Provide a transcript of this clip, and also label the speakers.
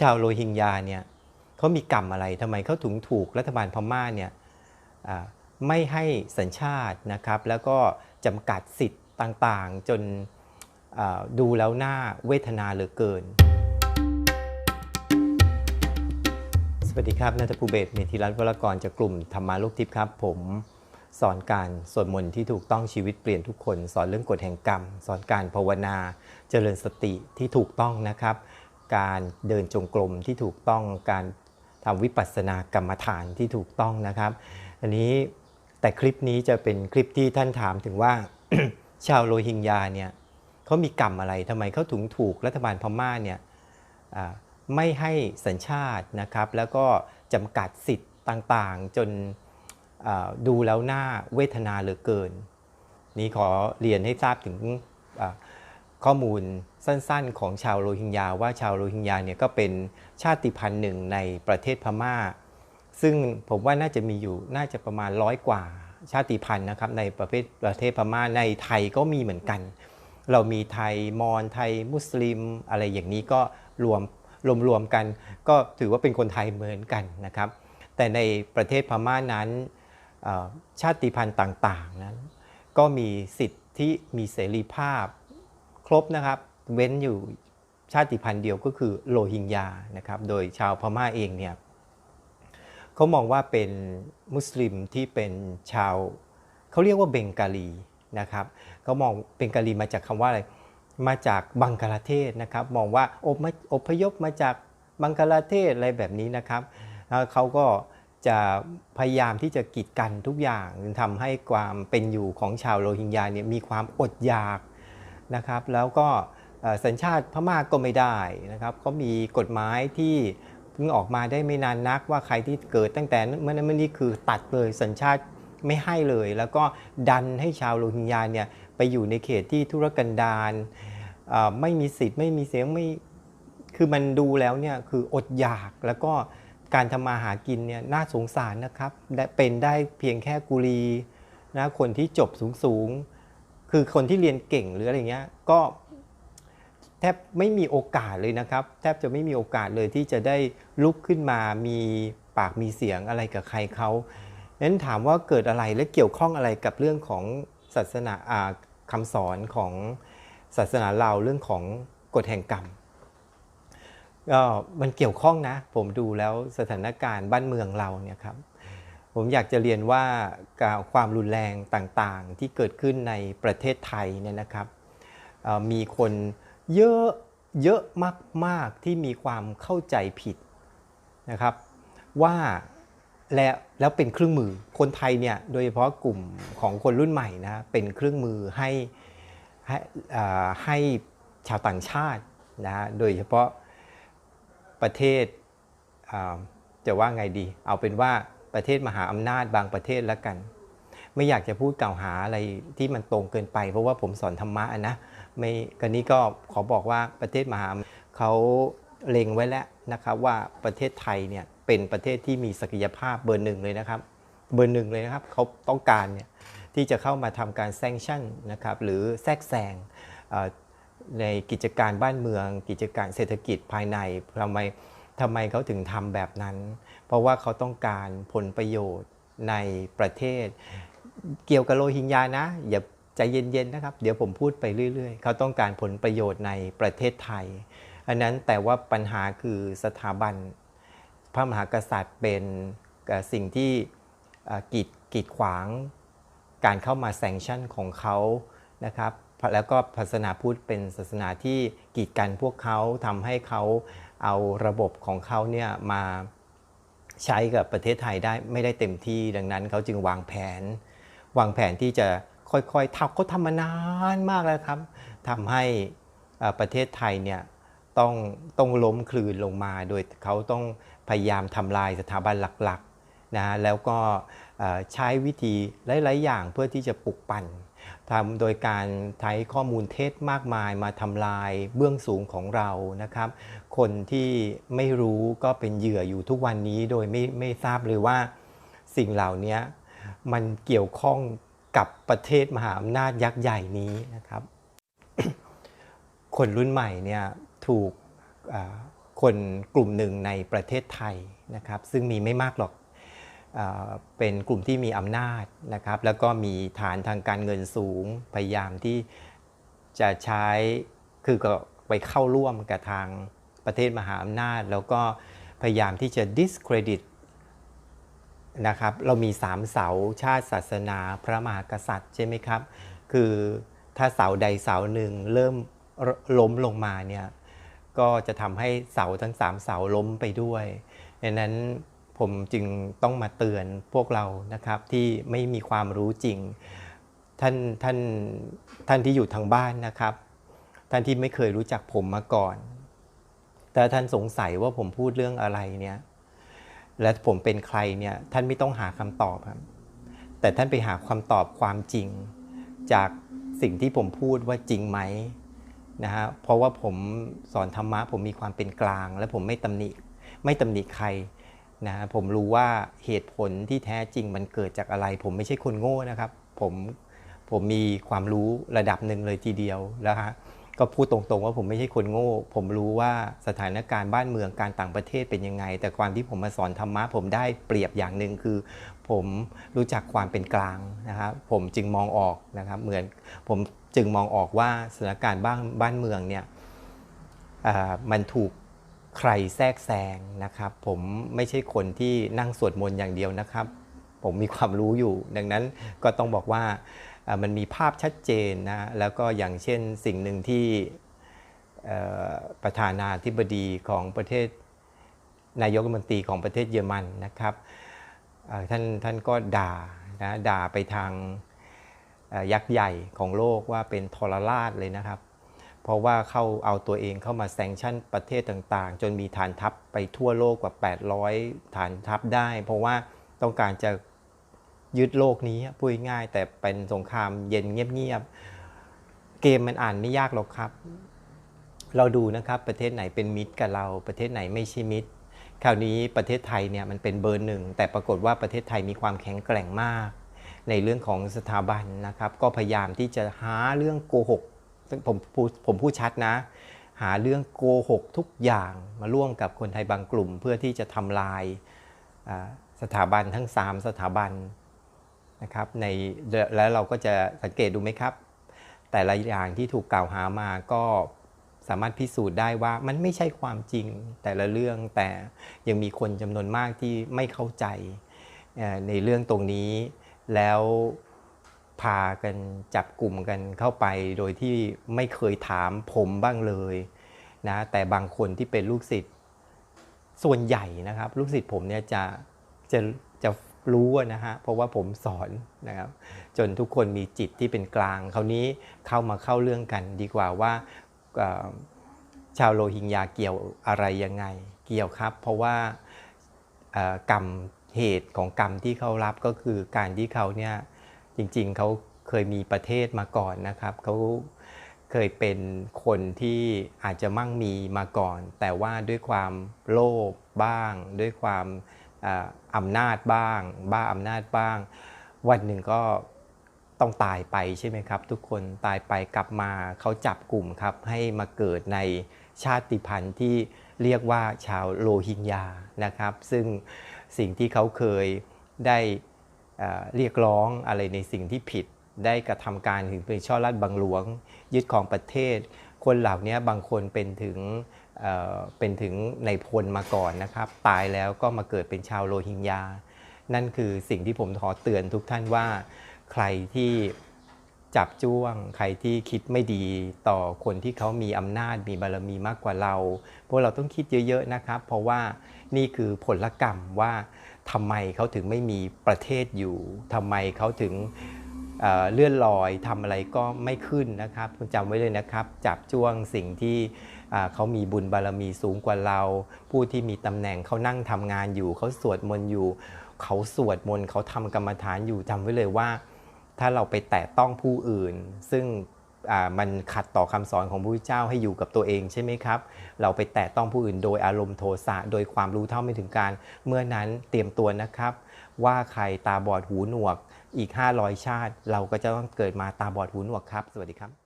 Speaker 1: ชาวโรฮิงญาเนี่ยเขามีกรรมอะไรทำไมเขาถึงถูกรัฐบาลพม่าเนี่ยไม่ให้สัญชาตินะครับ แล้วก็จำกัดสิทธิ์ต่างๆ จนดูแล้วน่าเวทนาเหลือเกิน สวัสดีครับนัทภูเบศเมธีรัตน์วรกรจากกลุ่มธรรมาลูกทิพย์ครับ ผมสอนการสวดมนต์ที่ถูกต้องชีวิตเปลี่ยนทุกคน สอนเรื่องกฎแห่งกรรม สอนการภาวนา เจริญสติที่ถูกต้องนะครับ การเดินจงกรมที่ถูกต้องการทำวิปัสสนากรรมฐานที่ถูกต้องนะครับ อันนี้แต่คลิปนี้จะเป็นคลิปที่ท่านถามถึงว่าชาวโรฮิงญาเนี่ยเขามีกรรมอะไรทำไมเขาถึงถูกรัฐบาลพม่าเนี่ยไม่ให้สัญชาตินะครับ แล้วก็จำกัดสิทธิ์ต่างๆ จนดูแล้วน่าเวทนาเหลือเกิน นี้ขอเรียนให้ทราบถึง ข้อมูลสั้นๆ ของชาวโรฮิงญาว่าชาวโรฮิงญาเนี่ยก็เป็นชาติพันธุ์หนึ่งในประเทศพม่า ซึ่งผมว่าน่าจะมีอยู่น่าจะประมาณร้อยกว่าชาติพันธุ์นะครับในประเทศประเทศพม่าในไทยก็มีเหมือนกัน เรามีไทยมอญไทยมุสลิม อะไรอย่างนี้ก็รวมรวมๆกัน ก็ถือว่าเป็นคนไทยเหมือนกันนะครับ แต่ในประเทศพม่านั้นชาติพันธุ์ต่างๆนั้น ก็มีสิทธิมีเสรีภาพ ครบนะครับ เว้นอยู่ชาติพันธุ์เดียวก็คือโรฮิงญานะครับ โดยชาวพม่าเองเนี่ยเขามองว่าเป็นมุสลิมที่เป็นชาวเขาเรียกว่าเบงกาลีนะครับเขามองเบงกาลีมาจากคำว่าอะไร มาจากบังกลาเทศนะครับ มองว่าอพมาอพยพมาจากบังกลาเทศอะไรแบบนี้นะครับแล้วเขาก็จะพยายามที่จะกีดกันทุกอย่างทำให้ความเป็นอยู่ของชาวโรฮิงญาเนี่ยมีความอดอยาก นะครับ แล้วก็สัญชาติพม่าก็ไม่ได้นะครับเขามีกฎหมายที่เพิ่งออกมาได้ไม่นานนักว่าใครที่เกิดตั้งแต่เมื่อนั้นเมื่อนี้คือตัดเลยสัญชาติไม่ให้เลย แล้วก็ดันให้ชาวโรฮิงญาเนี่ยไปอยู่ในเขตที่ธุรกันดารไม่มีสิทธิ์ไม่มีเสียงไม่คือมันดูแล้วเนี่ยคืออดอยากแล้วก็การทำมาหากินเนี่ยน่าสงสารนะครับและเป็นได้เพียงแค่กุลีนะคนที่จบสูงสูงๆ คือคนที่เรียนเก่งหรืออะไรเงี้ยก็แทบไม่มีโอกาสเลยนะครับ แทบจะไม่มีโอกาสเลยที่จะได้ลุกขึ้นมามีปากมีเสียงอะไรกับใครเขานั้นถามว่าเกิดอะไรและเกี่ยวข้องอะไรกับเรื่องของศาสนาอ่าคำสอนของศาสนาเราเรื่องของกฎแห่งกรรมก็มันเกี่ยวข้องนะ ผมดูแล้วสถานการณ์บ้านเมืองเราเนี่ยครับ ผมอยากจะเรียนว่าความรุนแรงต่างๆ ที่เกิดขึ้นในประเทศไทยเนี่ยนะครับมีคนเยอะเยอะมากๆที่มีความเข้าใจผิดนะครับว่าแล้วแล้วเป็นเครื่องมือคนไทยเนี่ยโดยเฉพาะกลุ่มของคนรุ่นใหม่นะเป็นเครื่องมือให้ให้ให้ชาวต่างชาตินะโดยเฉพาะประเทศจะว่าไงดี เอาเป็นว่า ประเทศมหาอำนาจบางประเทศแล้วกัน ไม่อยากจะพูดกล่าวหาอะไรที่มันตรงเกินไป เพราะว่าผมสอนธรรมะนะไม่กันนี้ก็ขอบอกว่าประเทศมหาเขาเล็งไว้แล้วนะครับว่าประเทศไทยเนี่ยเป็นประเทศที่มีศักยภาพเบอร์หนึ่งเลยนะครับ เบอร์หนึ่งเลยนะครับเขาต้องการเนี่ยที่จะเข้ามาทำการแซงชั่นนะครับหรือแทรกแซงในกิจการบ้านเมือง กิจการเศรษฐกิจภายในทำไม ทำไมเขาถึงทำแบบนั้น เพราะว่าเขาต้องการผลประโยชน์ในประเทศ เกี่ยวกับโรฮิงญานะ อย่าใจเย็นๆนะครับ เดี๋ยวผมพูดไปเรื่อย ๆ เขาต้องการผลประโยชน์ในประเทศไทย อันนั้นแต่ว่าปัญหาคือสถาบัน พระมหากษัตริย์เป็นสิ่งที่กีดกีดขวางการเข้ามาแซงชั่นของเขานะครับ แล้วก็ศาสนาพุทธเป็นศาสนาที่กีดกันพวกเขาทำให้เขาเอาระบบของเขาเนี่ยมาใช้กับประเทศไทยได้ไม่ได้เต็มที่ดังนั้นเขาจึงวางแผน วางแผนที่จะค่อยๆทำเขาทำมานานมากแล้วครับทำให้ประเทศไทยเนี่ยต้องต้องล้มคลืนลงมา โดยเขาต้องพยายามทำลายสถาบันหลักๆนะแล้วก็ใช้วิธีหลายๆอย่างเพื่อที่จะปลุกปั่น ทำโดยการใช้ข้อมูลเท็จมากมายมาทำลายเบื้องสูงของเรานะครับ คนที่ไม่รู้ก็เป็นเหยื่ออยู่ทุกวันนี้โดยไม่ไม่ทราบเลยว่าสิ่งเหล่านี้มันเกี่ยวข้องกับประเทศมหาอำนาจยักษ์ใหญ่นี้นะครับ คนรุ่นใหม่เนี่ยถูกคนกลุ่มหนึ่งในประเทศไทยนะครับ ซึ่งมีไม่มากหรอก เป็นกลุ่มที่มีอำนาจนะครับ แล้วก็มีฐานทางการเงินสูง พยายามที่จะใช้คือก็ไปเข้าร่วมกับทางประเทศมหาอำนาจ แล้วก็พยายามที่จะ discredit นะครับ เรามีสามเสาชาติศาสนาพระมหากษัตริย์ใช่ไหมครับ คือถ้าเสาใดเสาหนึ่งเริ่มล้มลงมาเนี่ย ก็จะทำให้เสาทั้งสามเสาล้มไปด้วยดังนั้น ผมจึงต้องมาเตือนพวกเรานะครับที่ไม่มีความรู้จริง ท่านท่านท่านที่อยู่ทางบ้านนะครับ ท่านที่ไม่เคยรู้จักผมมาก่อน แต่ท่านสงสัยว่าผมพูดเรื่องอะไรเนี่ยและผมเป็นใครเนี่ยท่านไม่ต้องหาคำตอบครับ แต่ท่านไปหาคำตอบความจริง จากสิ่งที่ผมพูดว่าจริงไหมนะฮะเพราะว่าผมสอนธรรมะผมมีความเป็นกลาง และผมไม่ตำหนิไม่ตำหนิใคร นะผมรู้ว่าเหตุผลที่แท้จริงมันเกิดจากอะไร ผมไม่ใช่คนโง่นะครับ ผมผมมีความรู้ระดับหนึ่งเลยทีเดียวแล้วฮะก็พูดตรงๆว่าผมไม่ใช่คนโง่ ผมรู้ว่าสถานการณ์บ้านเมืองการต่างประเทศเป็นยังไง แต่ความที่ผมมาสอนธรรมะผมได้เปรียบอย่างหนึ่งคือ ผมรู้จักความเป็นกลางนะครับผมจึงมองออกนะครับเหมือนผมจึงมองออกว่าสถานการณ์บ้านบ้านเมืองเนี่ยมันถูก ใครแทรกแซงนะครับ ผมไม่ใช่คนที่นั่งสวดมนต์อย่างเดียวนะครับ ผมมีความรู้อยู่ ดังนั้นก็ต้องบอกว่ามันมีภาพชัดเจนนะแล้วก็อย่างเช่นสิ่งหนึ่งที่ประธานาธิบดีของประเทศนายกรัฐมนตรีของประเทศเยอรมันนะครับท่านท่านก็ด่านะด่าไปทางยักษ์ใหญ่ของโลกว่าเป็นทรราชเลยนะครับ เพราะว่าเข้าเอาตัวเองเข้ามาแซงชั่นประเทศต่างๆ จนมีฐานทัพไปทั่วโลกกว่า 800 ฐานทัพได้ เพราะว่าต้องการจะยึดโลกนี้พูดง่ายแต่เป็นสงครามเย็นเงียบๆเกมมันอ่านไม่ยากหรอกครับ เราดูนะครับประเทศไหนเป็นมิตรกับเรา ประเทศไหนไม่ใช่มิตรคราวนี้ประเทศไทยเนี่ยมันเป็นเบอร์หนึ่ง แต่ปรากฏว่าประเทศไทยมีความแข็งแกร่งมาก ในเรื่องของสถาบันนะครับ ก็พยายามที่จะหาเรื่องโกหก ผมผมพูดชัดนะ หาเรื่องโกหกทุกอย่างมาร่วมกับคนไทยบางกลุ่ม เพื่อที่จะทำลายสถาบันทั้ง 3 สถาบันนะครับในแล้วเราก็จะสังเกตดูไหมครับ แต่ละอย่างที่ถูกกล่าวหามาก็สามารถพิสูจน์ได้ว่ามันไม่ใช่ความจริงแต่ละเรื่องแต่ยังมีคนจำนวนมากที่ไม่เข้าใจในเรื่องตรงนี้แล้ว พากันจับกลุ่มกันเข้าไป โดยที่ไม่เคยถามผมบ้างเลยนะแต่บางคนที่เป็นลูกศิษย์ส่วนใหญ่นะครับ ลูกศิษย์ผมเนี่ยจะจะจะรู้นะฮะเพราะว่าผมสอนนะครับ จนทุกคนมีจิตที่เป็นกลางคราวนี้เข้ามาเข้าเรื่องกันดีกว่าว่าชาวโรฮิงญาเกี่ยวอะไรยังไง เกี่ยวครับ เพราะว่ากรรมเหตุของกรรมที่เขารับก็คือการที่เขาเนี่ย จริงๆ เขาเคยมีประเทศมาก่อนนะครับเขาเคยเป็นคนที่อาจจะมั่งมีมาก่อน แต่ว่าด้วยความโลภบ้าง ด้วยความอำนาจบ้าง บ้าอำนาจบ้าง วันหนึ่งก็ต้องตายไปใช่ไหมครับ ทุกคนตายไปกลับมาเขาจับกลุ่มครับ ให้มาเกิดในชาติพันธุ์ที่เรียกว่าชาวโรฮิงญานะครับ ซึ่งสิ่งที่เขาเคยได้ เรียกร้องอะไรในสิ่งที่ผิด ได้กระทำการถึงเป็นช่อรัดบังหลวง ยึดของประเทศ คนเหล่านี้บางคนเป็นถึงเป็นถึงในพลมาก่อนนะครับ ตายแล้วก็มาเกิดเป็นชาวโรฮิงญา นั่นคือสิ่งที่ผมขอเตือนทุกท่านว่า ใครที่จับจ้วง ใครที่คิดไม่ดีต่อคนที่เขามีอำนาจมีบารมีมากกว่าเรา พวกเราต้องคิดเยอะๆนะครับ เพราะว่านี่คือผลกรรมว่า ทำไมเขาถึงไม่มีประเทศอยู่ทำไมเขาถึงเลื่อนลอยทำอะไรก็ไม่ขึ้นนะครับคุณจำไว้เลยนะครับจับจ้วงสิ่งที่เขามีบุญบารมีสูงกว่าเรา ผู้ที่มีตำแหน่งเขานั่งทำงานอยู่ เขาสวดมนต์อยู่ เขาสวดมนต์เขาทำกรรมฐานอยู่จำไว้เลยว่า ถ้าเราไปแตะต้องผู้อื่น ซึ่ง มันขัดต่อคำสอนของพระพุทธเจ้าให้อยู่กับตัวเองใช่ไหมครับ เราไปแตะต้องผู้อื่นโดยอารมณ์โทสะโดยความรู้เท่าไม่ถึงการ เมื่อนั้นเตรียมตัวนะครับ ว่าใครตาบอดหูหนวกอีก 500 ชาติ เราก็จะต้องเกิดมาตาบอดหูหนวกครับ สวัสดีครับ